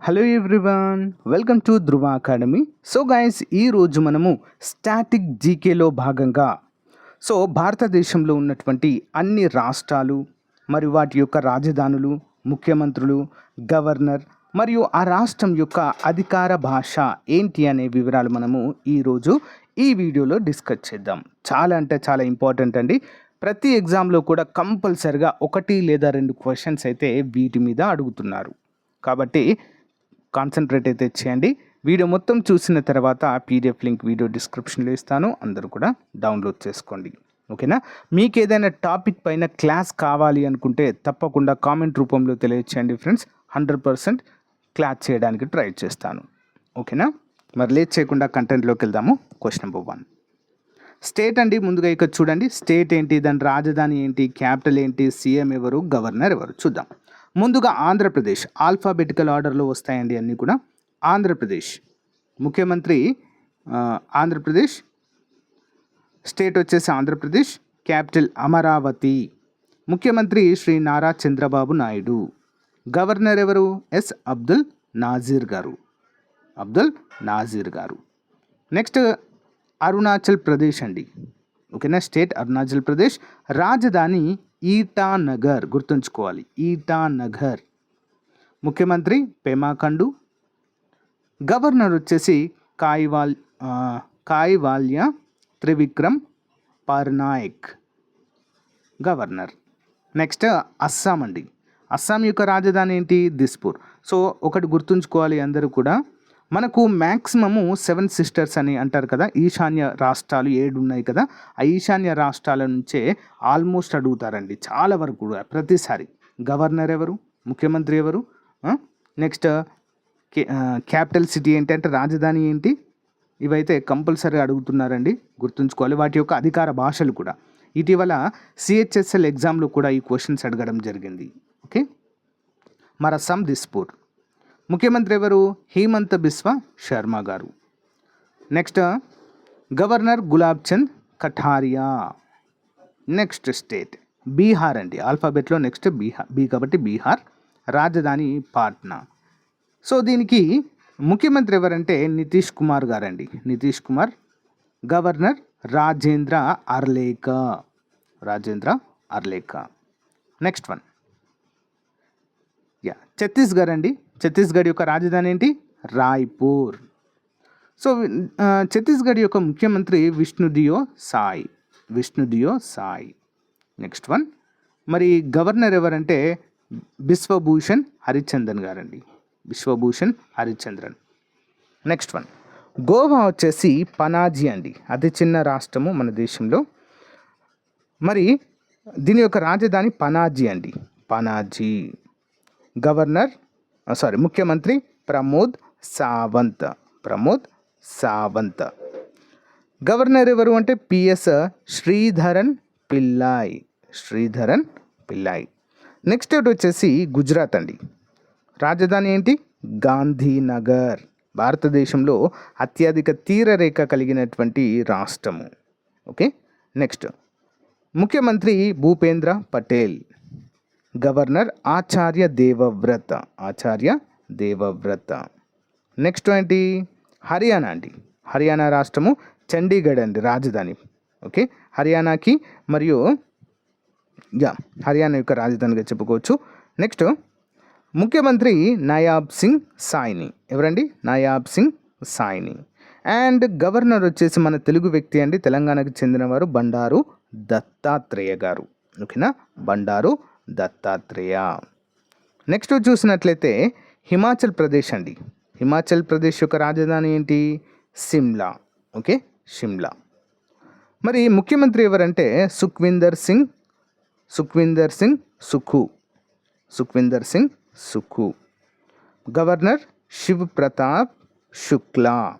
Hello everyone welcome to Dhruva Academy so guys ఈరోజు మనము static జీకేలో భాగంగా సో భారతదేశంలో ఉన్నటువంటి అన్ని రాష్ట్రాలు మరియు వాటి యొక్క రాజధానులు ముఖ్యమంత్రులు గవర్నర్ మరియు ఆ రాష్ట్రం యొక్క అధికార భాష ఏంటి అనే వివరాలు మనము ఈరోజు ఈ వీడియోలో డిస్కస్ చేద్దాం. చాలా అంటే చాలా ఇంపార్టెంట్ అండి. ప్రతి ఎగ్జామ్లో కూడా కంపల్సరిగా ఒకటి లేదా రెండు క్వశ్చన్స్ అయితే వీటి మీద అడుగుతున్నారు. కాబట్టి కాన్సన్ట్రేట్ అయితే చేయండి. వీడియో మొత్తం చూసిన తర్వాత పీడిఎఫ్ లింక్ వీడియో డిస్క్రిప్షన్లో ఇస్తాను. అందరూ కూడా డౌన్లోడ్ చేసుకోండి. ఓకేనా? మీకు ఏదైనా టాపిక్ పైన క్లాస్ కావాలి అనుకుంటే తప్పకుండా కామెంట్ రూపంలో తెలియచేయండి ఫ్రెండ్స్ హండ్రెడ్ పర్సెంట్ క్లాస్ చేయడానికి ట్రై చేస్తాను. ఓకేనా? మరి లేట్ చేయకుండా కంటెంట్లోకి వెళ్దాము. క్వశ్చన్ నెంబర్ వన్ స్టేట్ అండి ముందుగా ఇక్కడ చూడండి. స్టేట్ ఏంటి దాని రాజధాని ఏంటి క్యాపిటల్ ఏంటి సీఎం ఎవరు గవర్నర్ ఎవరు చూద్దాం. ముందుగా ఆంధ్రప్రదేశ్ ఆల్ఫాబెటికల్ ఆర్డర్లో వస్తాయండి అన్నీ కూడా. ఆంధ్రప్రదేశ్ ముఖ్యమంత్రి ఆంధ్రప్రదేశ్ స్టేట్ వచ్చేసి ఆంధ్రప్రదేశ్ క్యాపిటల్ అమరావతి. ముఖ్యమంత్రి శ్రీ నారా చంద్రబాబు నాయుడు. గవర్నర్ ఎవరు? ఎస్ అబ్దుల్ నాజీర్ గారు. అబ్దుల్ నాజీర్ గారు. నెక్స్ట్ అరుణాచల్ ప్రదేశ్ అండి. ఓకేనా? స్టేట్ అరుణాచల్ ప్రదేశ్. రాజధాని ఈటానగర్ గుర్తుంచుకోవాలి. ఈటానగర్. ముఖ్యమంత్రి పెమాఖండు గవర్నర్ వచ్చేసి కాయివాల్ కాయివాల్య త్రివిక్రమ్ పర్నాయక్ గవర్నర్. నెక్స్ట్ అస్సాం అండి. అస్సాం యొక్క రాజధాని ఏంటి? దిస్పూర్. సో ఒకటి గుర్తుంచుకోవాలి అందరూ కూడా. మనకు మ్యాక్సిమము సెవెన్ సిస్టర్స్ అని అంటారు కదా ఈశాన్య రాష్ట్రాలు ఏడు ఉన్నాయి కదా ఆ ఈశాన్య రాష్ట్రాల నుంచే ఆల్మోస్ట్ అడుగుతారండి చాలా వరకు కూడా ప్రతిసారి. గవర్నర్ ఎవరు? ముఖ్యమంత్రి ఎవరు? నెక్స్ట్ క్యాపిటల్ సిటీ ఏంటి అంటే రాజధాని ఏంటి? ఇవైతే కంపల్సరీ అడుగుతున్నారండి గుర్తుంచుకోవాలి. వాటి యొక్క అధికార భాషలు కూడా. ఇటీవల సిహెచ్ఎస్ఎల్ ఎగ్జామ్లో కూడా ఈ క్వశ్చన్స్ అడగడం జరిగింది ఓకే? మరి దిస్పూర్. ముఖ్యమంత్రి ఎవరు? Himanta Biswa Sarma garu. Next governor Gulab Chand Kataria. Next state Bihar అండి. ఆల్ఫాబెట్లో నెక్స్ట్ బీహార్ బీ కాబట్టి బీహార్. రాజధాని పాట్నా. సో దీనికి ముఖ్యమంత్రి ఎవరంటే నితీష్ కుమార్ గారండి. Nitish Kumar governor Rajendra Arlekar. Rajendra Arlekar. Next one. Yeah Chhattisgarh అండి. ఛత్తీస్గఢ్ యొక్క రాజధాని ఏంటి? రాయ్పూర్. సో ఛత్తీస్గఢ్ యొక్క ముఖ్యమంత్రి విష్ణుదియో సాయ్. విష్ణుదియో సాయ్. Next one. మరి గవర్నర్ ఎవరంటే బిశ్వభూషణ్ హరిచందన్ గారండి. Biswabhusan Harichandran next one. Goa వచ్చేసి పనాజీ అండి. అతి చిన్న రాష్ట్రము మన దేశంలో. మరి దీని యొక్క రాజధాని పనాజీ అండి. పనాజీ. గవర్నర్ సారీ ముఖ్యమంత్రి ప్రమోద్ సావంత్. ప్రమోద్ సావంత్. గవర్నర్ ఎవరు అంటే పిఎస్ శ్రీధరన్ పిల్లాయ్. శ్రీధరన్ పిల్లాయ్. నెక్స్ట్ వచ్చేసి గుజరాత్ అండి. రాజధాని ఏంటి? గాంధీనగర్. భారతదేశంలో అత్యధిక తీరరేఖ కలిగినటువంటి రాష్ట్రము. ఓకే నెక్స్ట్ ముఖ్యమంత్రి భూపేంద్ర పటేల్. గవర్నర్ ఆచార్య దేవవ్రత. ఆచార్య దేవవ్రత. నెక్స్ట్ ఏంటి? హర్యానా అండి. హర్యానా రాష్ట్రము చండీగఢ్ అండి రాజధాని. ఓకే హర్యానాకి మరియు యా హర్యానా యొక్క రాజధానిగా చెప్పుకోవచ్చు. నెక్స్ట్ ముఖ్యమంత్రి నయాబ్ సింగ్ సాయిని. ఎవరండి? నయాబ్ సింగ్ సాయిని. అండ్ గవర్నర్ వచ్చేసి మన తెలుగు వ్యక్తి అండి. తెలంగాణకు చెందినవారు బండారు దత్తాత్రేయ గారు. ఓకేనా బండారు దత్తాత్రేయ. నెక్స్ట్ చూసినట్లయితే హిమాచల్ ప్రదేశ్ అండి. హిమాచల్ ప్రదేశ్ యొక్క రాజధాని ఏంటి? సిమ్లా. ఓకే? షిమ్లా మరి ముఖ్యమంత్రి ఎవరంటే Sukhvinder Singh? Sukhvinder Singh Sukhu. Sukhvinder Singh Sukhu. Governor Shiv Pratap Shukla.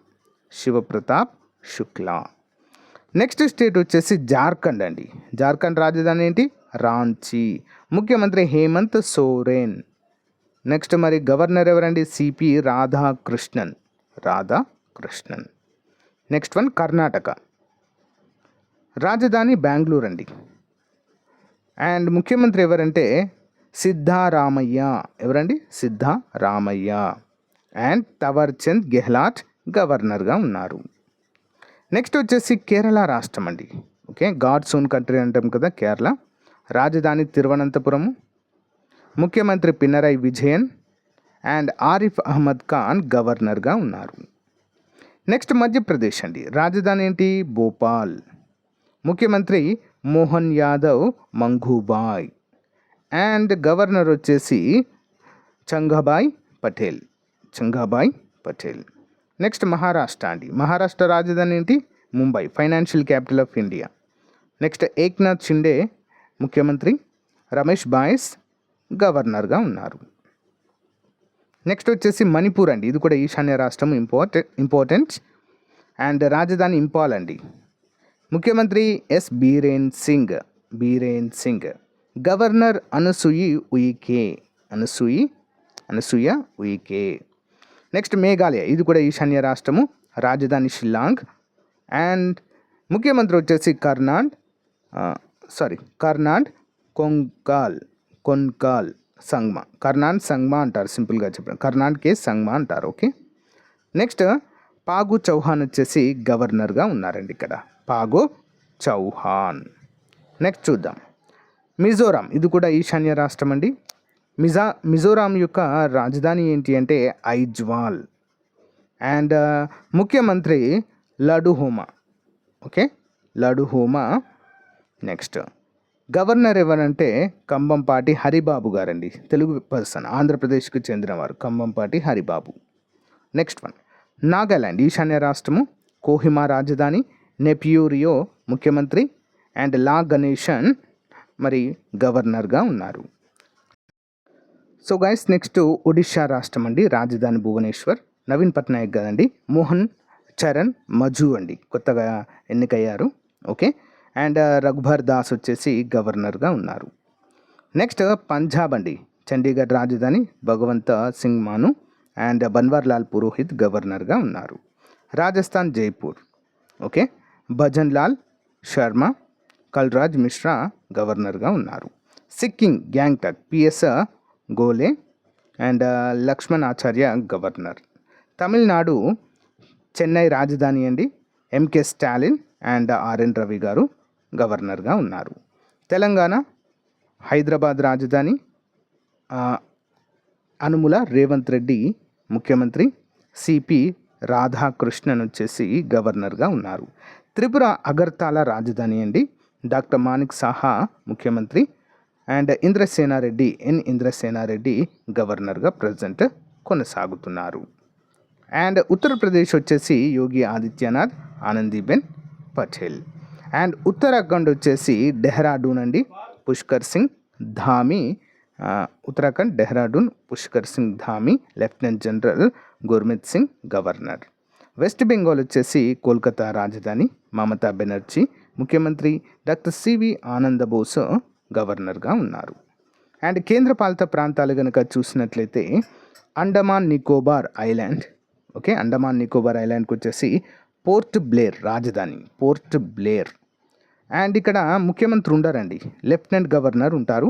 Shiv Pratap Shukla. Next state వచ్చేసి జార్ఖండ్ అండి. జార్ఖండ్ రాజధాని ఏంటి? రాంచీ. ముఖ్యమంత్రి హేమంత్ సోరెన్. నెక్స్ట్ మరి గవర్నర్ ఎవరండి? CP Radhakrishnan. Radhakrishnan. Next one Karnataka. రాజధాని బెంగళూరు అండి. అండ్ ముఖ్యమంత్రి ఎవరంటే సిద్ధారామయ్య. ఎవరండి? సిద్ధారామయ్య. అండ్ తవర్చంద్ గెహ్లాట్ గవర్నర్గా ఉన్నారు. నెక్స్ట్ వచ్చేసి కేరళ రాష్ట్రం అండి ఓకే గాడ్స్ ఓన్ కంట్రీ అంటాం కదా కేరళ. రాజధాని తిరువనంతపురం ముఖ్యమంత్రి పినరై విజయన్ అండ్ ఆరిఫ్ అహ్మద్ ఖాన్ గవర్నర్గా ఉన్నారు. నెక్స్ట్ మధ్యప్రదేశ్ అండి. రాజధాని ఏంటి? భోపాల్. ముఖ్యమంత్రి మోహన్ యాదవ్ మంగూబాయ్. అండ్ గవర్నర్ వచ్చేసి చంగాబాయ్ పటేల్. చంగాబాయ్ పటేల్. నెక్స్ట్ మహారాష్ట్ర అండి. మహారాష్ట్ర రాజధాని ఏంటి? Mumbai financial capital of India. Next Eknath Shinde ముఖ్యమంత్రి రమేష్ బాయస్ గవర్నర్గా ఉన్నారు. నెక్స్ట్ వచ్చేసి మణిపూర్ అండి. ఇది కూడా ఈశాన్య రాష్ట్రం ఇంపార్టెంట్ ఇంపార్టెంట్. అండ్ రాజధాని ఇంపాల్ అండి. ముఖ్యమంత్రి S Biren Singh Biren Singh governor Anusuiya Uikey Anusuiya Anasuya Uikey. Next Meghalaya ఇది కూడా ఈశాన్య రాష్ట్రము రాజధాని షిల్లాంగ్. అండ్ ముఖ్యమంత్రి వచ్చేసి Conrad sorry Conrad Kongkal Kongkal Sangma Conrad Sangma అంటారు సింపుల్గా చెప్పాను. కర్నాడ్ కే సంగ్మా అంటారు ఓకే నెక్స్ట్ పాగు చౌహాన్ వచ్చేసి గవర్నర్గా ఉన్నారండి ఇక్కడ. పాగు చౌహాన్ నెక్స్ట్ చూద్దాం. మిజోరాం ఇది కూడా ఈశాన్య రాష్ట్రం అండి. మిజా మిజోరాం యొక్క రాజధాని ఏంటి అంటే ఐజ్వాల్. అండ్ uh, ముఖ్యమంత్రి Lalduhoma okay Lalduhoma next. Governor ఎవరంటే కంబంపాటి హరిబాబు గారండి. తెలుగు పర్సన్ ఆంధ్రప్రదేశ్కు చెందినవారు కంబంపాటి హరిబాబు. Next one. నాగాలాండ్ ఈశాన్య రాష్ట్రము కోహిమా రాజధాని నెప్యూరియో ముఖ్యమంత్రి అండ్ లా గణేషన్ మరి గవర్నర్గా ఉన్నారు. సో గైస్ నెక్స్ట్ ఒడిషా రాష్ట్రం అండి. రాజధాని భువనేశ్వర్. నవీన్ పట్నాయక్ గారండి. మోహన్ చరణ్ మజు అండి. కొత్తగా ఎన్నికయ్యారు. ఓకే. అండ్ రఘుభర్ దాస్ వచ్చేసి గవర్నర్గా ఉన్నారు. నెక్స్ట్ పంజాబ్ అండి. చండీగఢ్ రాజధాని భగవంత సింగ్ మాను అండ్ బన్వర్లాల్ పురోహిత్ గవర్నర్గా ఉన్నారు. రాజస్థాన్ జైపూర్ ఓకే. భజన్ లాల్ శర్మ కల్రాజ్ మిశ్రా గవర్నర్గా ఉన్నారు. Sikkim Gangtok PS Golay and Lakshman Acharya governor. Tamil Nadu Chennai రాజధాని అండి. MK Stalin and RN Ravi garu గవర్నర్గా ఉన్నారు. తెలంగాణ హైదరాబాద్ రాజధాని అనుముల రేవంత్ రెడ్డి ముఖ్యమంత్రి సిపి రాధాకృష్ణన్ వచ్చేసి గవర్నర్గా ఉన్నారు. త్రిపుర అగర్తాల రాజధాని అండి. డాక్టర్ మాణిక్ సాహా ముఖ్యమంత్రి అండ్ ఇంద్రసేనారెడ్డి ఎన్ ఇంద్రసేనారెడ్డి గవర్నర్గా ప్రజెంట్ కొనసాగుతున్నారు. అండ్ ఉత్తరప్రదేశ్ వచ్చేసి యోగి ఆదిత్యనాథ్ ఆనందీబెన్ పటేల్. అండ్ ఉత్తరాఖండ్ వచ్చేసి డెహ్రాడూన్ అండి. Pushkar Singh Dhami Uttarakhand Dehradun Pushkar Singh Dhami lieutenant general Gurmit Singh governor. West Bengal వచ్చేసి కోల్కతా రాజధాని మమతా బెనర్జీ ముఖ్యమంత్రి డాక్టర్ సివి ఆనందబోస్ గవర్నర్గా ఉన్నారు. అండ్ కేంద్రపాలిత ప్రాంతాలు కనుక చూసినట్లయితే అండమాన్ నికోబార్ ఐలాండ్ ఓకే అండమాన్ నికోబార్ ఐలాండ్కి వచ్చేసి పోర్ట్ బ్లేర్ రాజధాని పోర్ట్ బ్లేర్. అండ్ ఇక్కడ ముఖ్యమంత్రి ఉండరండి లెఫ్టినెంట్ గవర్నర్ ఉంటారు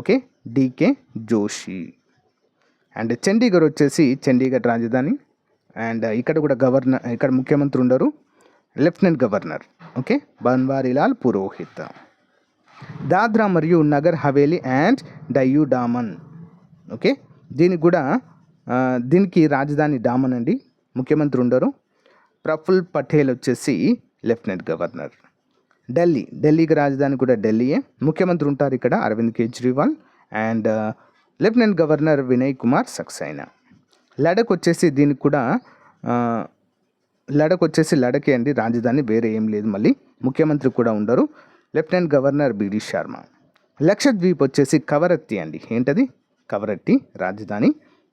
okay DK Joshi. And Chandigarh వచ్చేసి చండీగఢ్ రాజధాని అండ్ ఇక్కడ కూడా గవర్నర్ ఇక్కడ ముఖ్యమంత్రి ఉండరు lieutenant governor okay Banwarilal Purohit. Dadra మరియు నగర్ హవేలీ అండ్ డయూ డామన్ ఓకే దీనికి కూడా దీనికి రాజధాని డామన్ అండి ముఖ్యమంత్రి ఉండరు. ప్రఫుల్ పటేల్ వచ్చేసి లెఫ్టినెంట్ గవర్నర్. ఢిల్లీ ఢిల్లీకి రాజధాని కూడా ఢిల్లీయే. ముఖ్యమంత్రి ఉంటారు ఇక్కడ Arvind Kejriwal and uh, lieutenant governor Vinay Kumar Saxena. Ladakh వచ్చేసి దీనికి కూడా uh, లడక్ వచ్చేసి లడకే అండి. రాజధాని వేరే ఏం లేదు మళ్ళీ. ముఖ్యమంత్రి కూడా ఉండరు. Lieutenant governor BD Sharma. Lakshadweep వచ్చేసి కవరత్తి అండి. ఏంటది? కవరత్తి రాజధాని.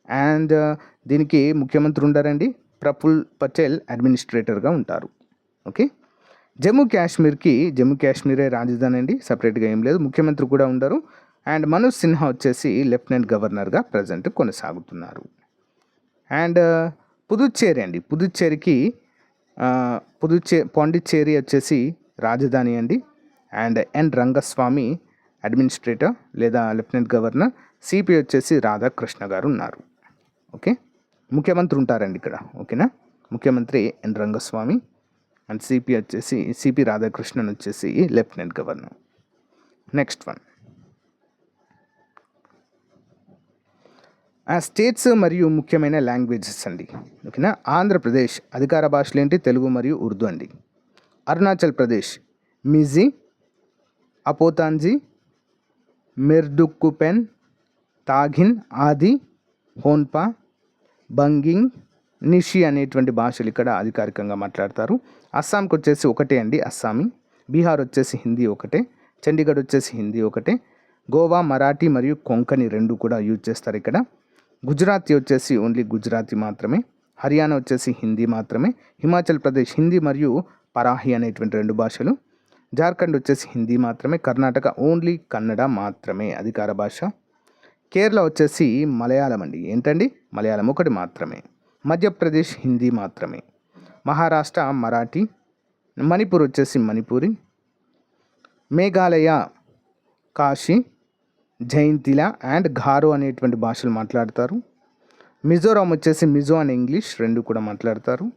అండ్ uh, దీనికి ముఖ్యమంత్రి ఉండారండి. ప్రఫుల్ పటేల్ అడ్మినిస్ట్రేటర్గా ఉంటారు. ఓకే జమ్మూ కాశ్మీర్కి జమ్మూ కాశ్మీరే రాజధాని అండి సపరేట్గా ఏం లేదు ముఖ్యమంత్రి కూడా ఉండరు. అండ్ మనోజ్ సిన్హా వచ్చేసి లెఫ్టినెంట్ గవర్నర్గా ప్రజెంట్ కొనసాగుతున్నారు. అండ్ uh, పుదుచ్చేరి అండి పుదుచ్చేరికి uh, పుదుచ్చే పాండిచ్చేరి వచ్చేసి రాజధాని అండి. అండ్ ఎన్ రంగస్వామి అడ్మినిస్ట్రేటర్ లేదా లెఫ్టినెంట్ గవర్నర్ సిపి వచ్చేసి రాధాకృష్ణ గారు ఉన్నారు. ఓకే ముఖ్యమంత్రి ఉంటారండి ఇక్కడ ఓకేనా? ముఖ్యమంత్రి ఎన్ రంగస్వామి అండ్ సిపి వచ్చేసి సిపి రాధాకృష్ణన్ వచ్చేసి లెఫ్టినెంట్ గవర్నర్. నెక్స్ట్ వన్ ఆ స్టేట్స్ మరియు ముఖ్యమైన లాంగ్వేజెస్ అండి ఓకేనా? ఆంధ్రప్రదేశ్ అధికార భాషలు ఏంటి? తెలుగు మరియు ఉర్దూ అండి. అరుణాచల్ ప్రదేశ్ మిజీ అపోతాంజీ మిర్దుక్కుపెన్ తాగిన్ ఆది హోన్పా బంగింగ్ నిషి అనేటువంటి భాషలు ఇక్కడ అధికారికంగా మాట్లాడతారు. అస్సాంకి వచ్చేసి ఒకటే అండి అస్సామీ. బీహార్ వచ్చేసి హిందీ ఒకటే. చండీగఢ్ వచ్చేసి హిందీ ఒకటే. గోవా మరాఠీ మరియు కొంకణి రెండు కూడా యూజ్ చేస్తారు ఇక్కడ. గుజరాతీ వచ్చేసి ఓన్లీ గుజరాతీ మాత్రమే. హర్యానా వచ్చేసి హిందీ మాత్రమే. హిమాచల్ ప్రదేశ్ హిందీ మరియు పరాహి అనేటువంటి రెండు భాషలు. జార్ఖండ్ వచ్చేసి హిందీ మాత్రమే. కర్ణాటక ఓన్లీ కన్నడ మాత్రమే అధికార భాష. కేరళ వచ్చేసి మలయాళం అండి. ఏంటండి? మలయాళం ఒకటి మాత్రమే. మధ్యప్రదేశ్ హిందీ మాత్రమే. మహారాష్ట్ర మరాఠీ. మణిపూర్ వచ్చేసి మణిపూరి. మేఘాలయ కాశీ. జైంతిల అండ్ ఘారో అనేటువంటి భాషలు మాట్లాడతారు. మిజోరాం వచ్చేసి మిజో అండ్ ఇంగ్లీష్ రెండు కూడా మాట్లాడతారు.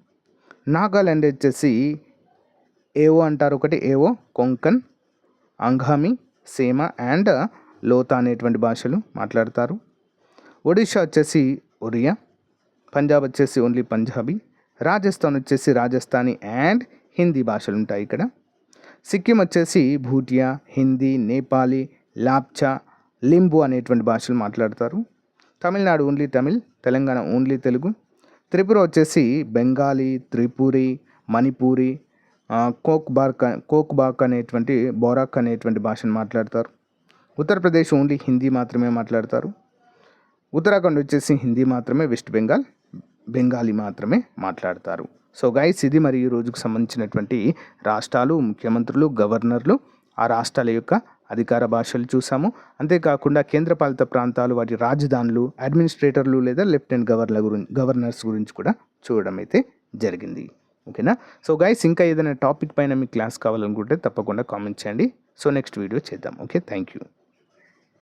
నాగాలాండ్ వచ్చేసి ఏవో అంటారు ఒకటి ఏవో కొంకన్ అంఘామి సేమ అండ్ లోతా అనేటువంటి భాషలు మాట్లాడతారు. ఒడిషా వచ్చేసి ఒరియా పంజాబ్ వచ్చేసి ఓన్లీ పంజాబీ రాజస్థాన్ వచ్చేసి రాజస్థానీ అండ్ హిందీ భాషలు ఉంటాయి ఇక్కడ. సిక్కిం వచ్చేసి భూటియా హిందీ నేపాలీ లాప్చా లింబు అనేటువంటి భాషలు మాట్లాడతారు. Tamil Nadu only Tamil Telangana only Telugu. Tripura వచ్చేసి బెంగాలీ త్రిపురి మణిపూరి కోక్ బార్క్ కోక్ బాక్ అనేటువంటి బోరాక్ అనేటువంటి భాషను మాట్లాడతారు. ఉత్తరప్రదేశ్ ఓన్లీ హిందీ మాత్రమే మాట్లాడతారు. ఉత్తరాఖండ్ వచ్చేసి హిందీ మాత్రమే వెస్ట్ బెంగాల్ బెంగాలీ మాత్రమే మాట్లాడతారు. సో గైస్ ఇది మరి ఈ రోజుకు సంబంధించినటువంటి రాష్ట్రాలు ముఖ్యమంత్రులు గవర్నర్లు ఆ రాష్ట్రాల యొక్క అధికార భాషలు చూసాము. అంతేకాకుండా కేంద్రపాలిత ప్రాంతాలు వాటి రాజధానులు అడ్మినిస్ట్రేటర్లు లేదా లెఫ్టినెంట్ గవర్నర్ గురించి గవర్నర్స్ గురించి కూడా చూడడం అయితే జరిగింది. ఓకేనా? సో గైస్ ఇంకా ఏదైనా టాపిక్ పైన మీకు క్లాస్ కావాలనుకుంటే తప్పకుండా కామెంట్ చేయండి. సో నెక్స్ట్ వీడియో చేద్దాం. ఓకే? Thank you